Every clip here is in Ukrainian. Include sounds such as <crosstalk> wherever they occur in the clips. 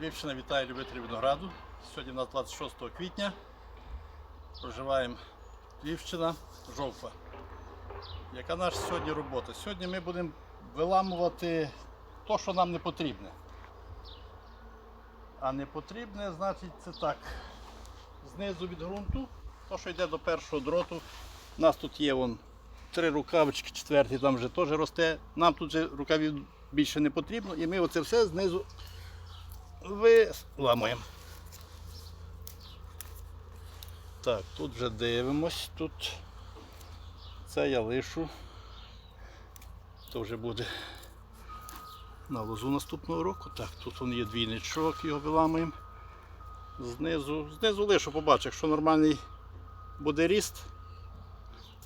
Львівщина вітає любителів винограду. Сьогодні у нас 26 квітня. Проживаємо Львівщина, Жовква. Яка наша сьогодні робота? Сьогодні ми будемо виламувати те, що нам не потрібне. А не потрібне, значить, це так. Знизу від ґрунту, то, що йде до першого дроту. У нас тут є вон, три рукавички, четвертий там вже теж росте. Нам тут же рукавів більше не потрібно, і ми оце все знизу виламуємо. Так, тут вже дивимось, тут це я лишу. То вже буде на лозу наступного року. Так, тут вон є двійничок, його виламуємо. Знизу, знизу лишу, побачу, якщо нормальний буде ріст,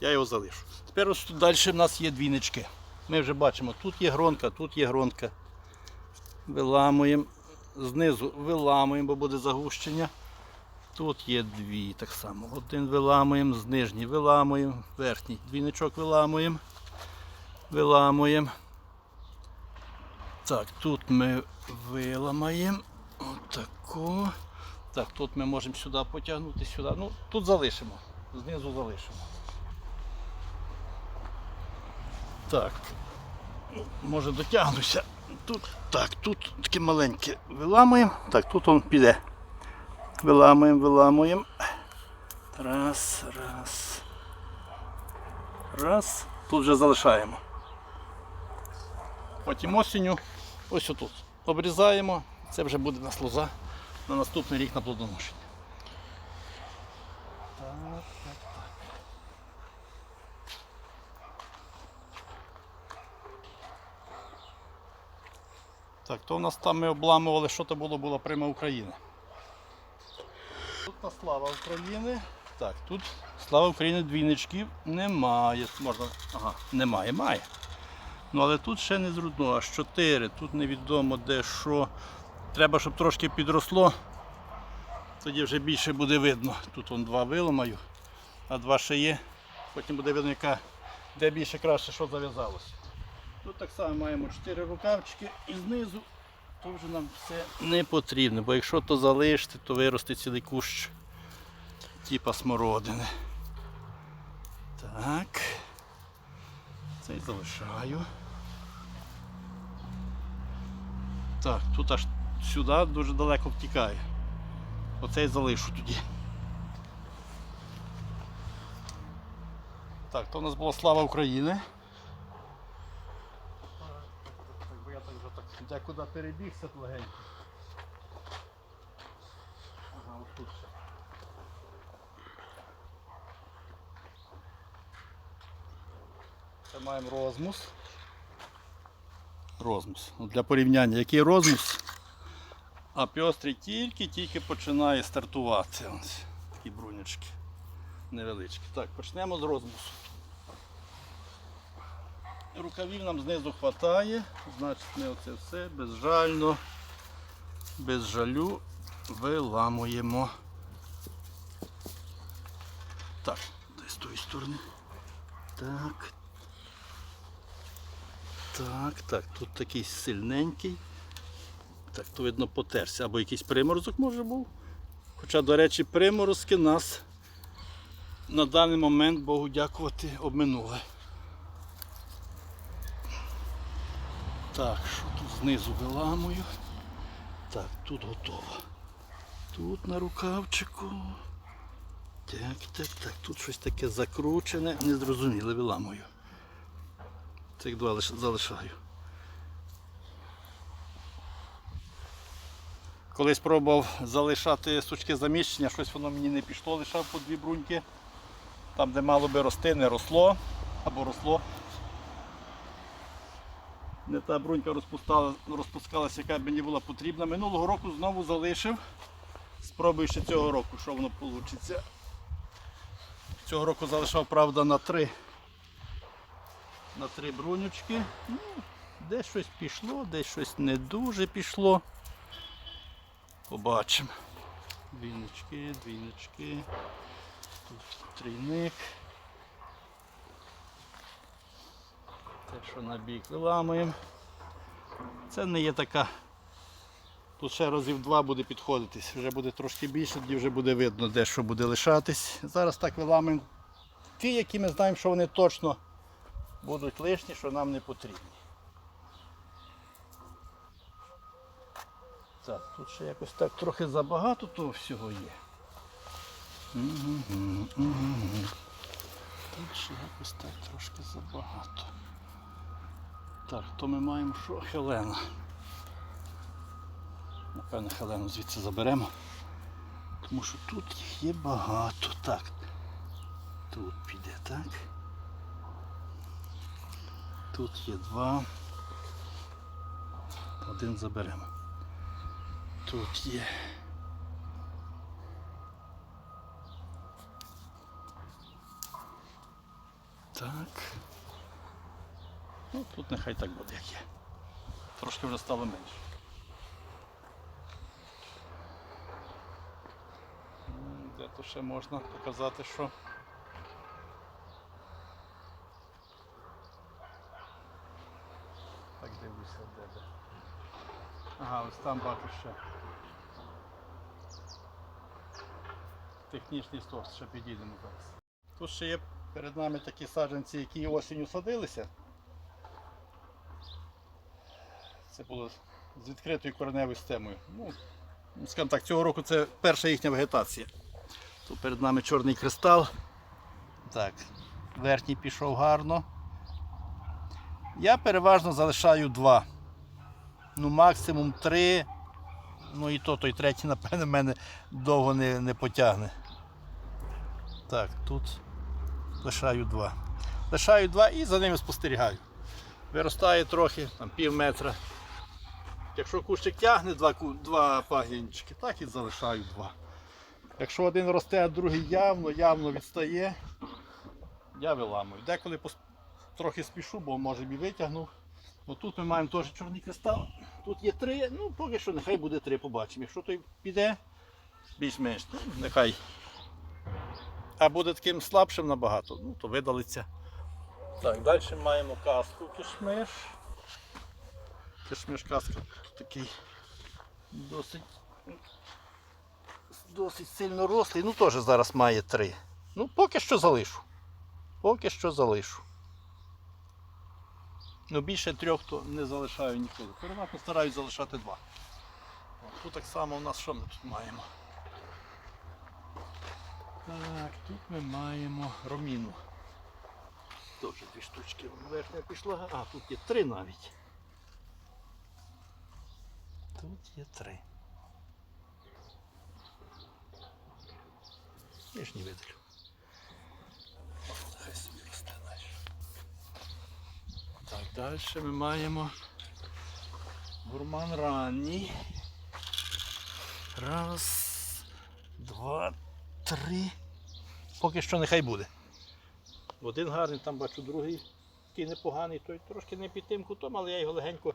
я його залишу. Тепер ось тут далі в нас є двійнички. Ми вже бачимо, тут є гронка, тут є гронка. Виламуємо. Знизу виламуємо, бо буде загущення. Тут є дві так само. Один виламуємо, з нижній виламуємо, верхній двійничок виламуємо. Виламуємо. Так, тут ми виламаємо. Отако. Так, тут ми можемо сюди потягнути, сюди. Ну, тут залишимо. Знизу залишимо. Так. Може дотягнуся. Тут, так, тут таке маленьке виламуємо. Так, тут він піде. Виламуємо, виламуємо. Раз, раз. Раз. Тут вже залишаємо. Потім осінню ось отут. Обрізаємо. Це вже буде на лоза на наступний рік на плодоношення. Так, так, так. Так, то у нас там ми обламували, що то було, була прима України. Тут на слава України. Так, тут слава України двійничків немає. Можна. Ага, немає, має. Ну але тут ще не зрудно, аж 4. Тут невідомо де що. Треба, щоб трошки підросло. Тоді вже більше буде видно. Тут он два виламаю, а два ще є. Потім буде видно, яка, де більше краще що зав'язалося. Тут так само маємо 4 рукавчики і знизу то вже нам все не потрібно, бо якщо то залишити, то виросте цілий кущ типа смородини. Так. Цей залишаю. Так, тут аж сюди дуже далеко втікає. Оцей залишу тоді. Так, то у нас була слава України. Так, бо я так декуди перебігся легенько. Ага, ось тут ще. Це маємо розмус. Розмус. Для порівняння, який розмус, а пьострий тільки-тільки починає стартувати. Ось такі брунячки невеличкі. Так, почнемо з розмусу. Рукавів нам знизу вистачає, значить ми оце все безжально, без жалю виламуємо. Так, десь з тої сторони. Так. Так, так, тут такий сильненький. Так, то видно потерся. Або якийсь приморозок може був. Хоча, до речі, приморозки нас на даний момент, Богу дякувати, обминули. Так, що тут знизу виламую. Так, тут готово. Тут на рукавчику. Так, так, так. Тут щось таке закручене, незрозуміле виламую. Цих два залишаю. Колись пробував залишати сучки заміщення, щось воно мені не пішло, лишав по дві бруньки. Там, де мало би рости, не росло або росло. Не та брунька розпускала, розпускалася, яка мені була потрібна. Минулого року знову залишив. Спробую ще цього року, що воно вийде. Цього року залишав, правда, на три на три брунючки. Ну, десь щось пішло, десь щось не дуже пішло. Побачимо. Двійнички, двійнички. Трійник. Те, що на бік виламуємо. Це не є така Тут ще разів два буде підходитись, вже буде трошки більше, тоді вже буде видно, де що буде лишатись. Зараз так виламуємо ті, які ми знаємо, що вони точно будуть лишні, що нам не потрібні. Так, тут ще якось так трохи забагато того всього є. Мгм, мгм. Тут ще якось так трошки забагато. Так, то ми маємо що? Хелена. Напевно, Хелену звідси заберемо. Тому що тут їх є багато. Так. Тут піде, так. Тут є два. Один заберемо. Тут є. Так. Ну, тут нехай так буде, як є. Трошки вже стало менше. Де то ще можна показати, що. Так дивлюся, де де. Ага, ось там бачу ще. Технічний сорт, ще підійдемо зараз. Тут ще є перед нами такі саджанці, які осінню садилися. Це було з відкритою кореневою системою. Ну, скажімо так, цього року це перша їхня вегетація. Тут перед нами чорний кристал. Так, верхній пішов гарно. Я переважно залишаю два. Ну, максимум три. Ну і то той третій, напевне, мене довго не, не потягне. Так, тут лишаю два. Лишаю два і за ними спостерігаю. Виростає трохи, там пів метра. Якщо кущик тягне два, два пагінчики, так і залишаю два. Якщо один росте, а другий явно, явно відстає, я виламую. Деколи пос- трохи спішу, бо може і витягнув. Ну, тут ми маємо теж чорний кристал. Тут є три, ну поки що нехай буде три, побачимо. Якщо той піде, більш-менш, ну, нехай. А буде таким слабшим набагато, ну то видалиться. Так, далі маємо каску кишмиш. Кишмиш каска такий досить, досить сильно рослий. Ну теж зараз має три. Ну поки що залишу. Поки що залишу. Ну більше трьох то не залишаю ніколи. Переважно стараюсь залишати два. От, тут так само у нас що ми тут маємо? Так, тут ми маємо роміну. Теж дві штучки верхня пішла. А, тут є три навіть. Тут є три. Нижній видалю. Хай собі росте далі. Так, далі ми маємо гурман ранній. Раз, два, три. Поки що нехай буде. Один гарний, там бачу другий такий непоганий, той трошки не під тим кутом, але я його легенько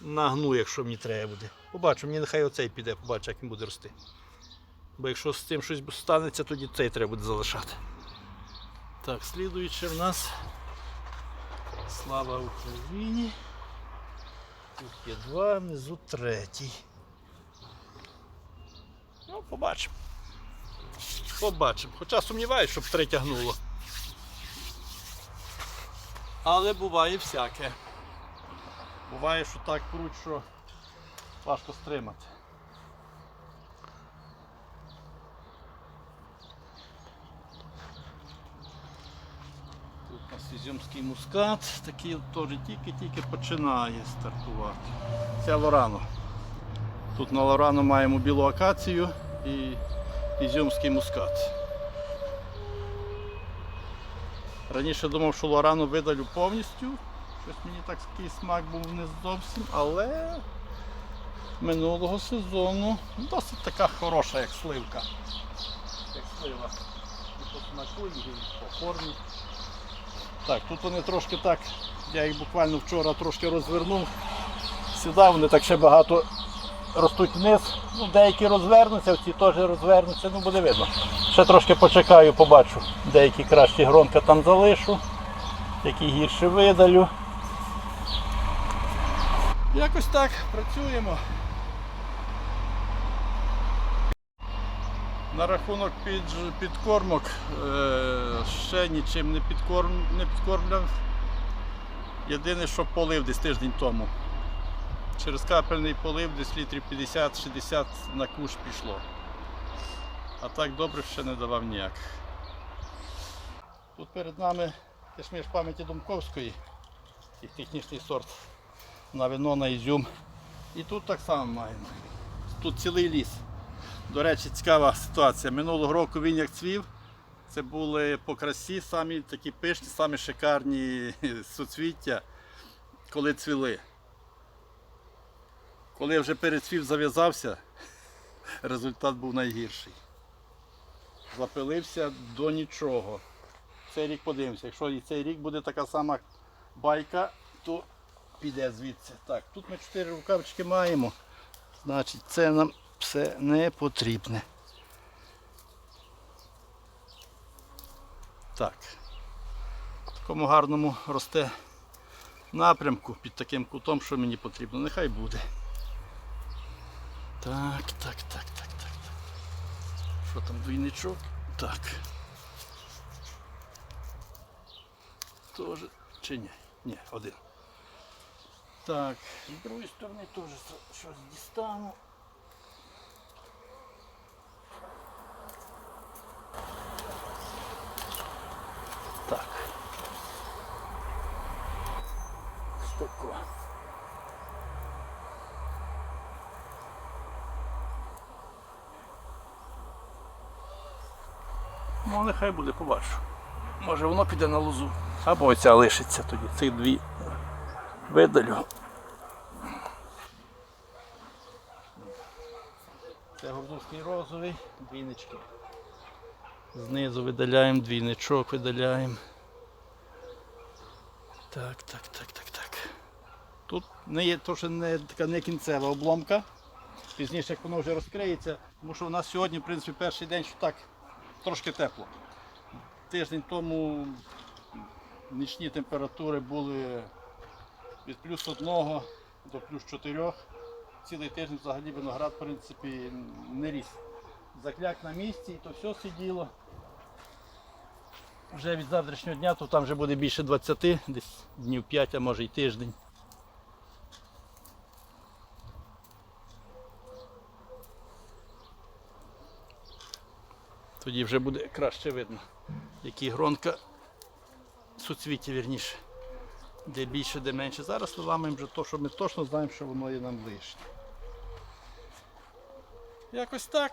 нагну, якщо мені треба буде. Побачу, мені нехай оцей піде, побачу, як він буде рости. Бо якщо з цим щось станеться, тоді цей треба буде залишати. Так, слідуючи в нас Слава Україні. Тут є два, внизу третій. Ну, побачимо. Побачимо. Хоча сумніваюся, щоб три тягнуло. Але буває всяке. Буває, що так круть, що важко стримати. Тут у нас ізюмський мускат, такий теж тільки-тільки починає стартувати. Це Лорано. Тут на Лорано маємо білу акацію і ізюмський мускат. Раніше думав, що Лорану видалю повністю. Щось мені так такий смак був не зовсім, але минулого сезону досить така хороша, як сливка. Як слива. І по смаку, і по формі. Так, тут вони трошки так, я їх буквально вчора трошки розвернув. Сюди вони так ще багато ростуть вниз. Ну, деякі розвернуться, ці теж розвернуться, ну буде видно. Ще трошки почекаю, побачу. Деякі кращі гронка там залишу, які гірше видалю. Якось так працюємо. На рахунок під, підкормок е, ще нічим не, підкорм, не підкормляв. Єдине, що полив десь тиждень тому. Через капельний полив десь літрів 50-60 на куш пішло. А так добре ще не давав ніяк. Тут перед нами кишміш пам'яті Думковської, їх технічний сорт на вино, на ізюм. І тут так само маємо. Тут цілий ліс. До речі, цікава ситуація. Минулого року він як цвів. Це були по красі самі такі пишні, самі шикарні <laughs> суцвіття, коли цвіли. Коли вже перецвів зав'язався, <laughs> результат був найгірший. Запилився до нічого. Цей рік подивимося. Якщо і цей рік буде така сама байка, то піде звідси. Так, тут ми чотири рукавички маємо. Значить, це нам все не потрібне. Так. В такому гарному росте напрямку під таким кутом, що мені потрібно. Нехай буде. Так, так, так, так, так. так. Що там двійничок? Так. Тоже. Чи ні? Ні, один. Так, з другої сторони теж щось дістану. Так. Стопко. Ну, нехай буде, побачу. Може воно піде на лозу. Або оця лишиться тоді. Цих дві видалю. Це гордовський розовий, двійнички. Знизу видаляємо, двійничок видаляємо. Так, так, так, так, так. Тут не є то, що не така не кінцева обломка. Пізніше, як воно вже розкриється, тому що у нас сьогодні, в принципі, перший день, що так трошки тепло. Тиждень тому нічні температури були від плюс 1 до плюс 4. Цілий тиждень взагалі виноград в принципі не ріс. Закляк на місці і то все сиділо. Вже від завтрашнього дня, то там вже буде більше 20, десь днів 5, а може й тиждень. Тоді вже буде краще видно, які гронка суцвіття вірніше. Де більше, де менше. Зараз виламаємо вже то, що ми точно знаємо, що воно є нам лишнє. Якось так.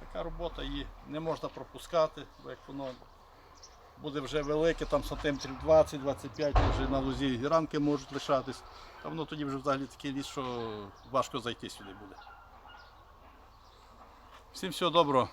Така робота її не можна пропускати, бо як воно буде вже велике, там сантиметрів 20-25, вже на лузі ранки можуть лишатись. А воно тоді вже взагалі такий ліс, що важко зайти сюди буде. Всім всього доброго.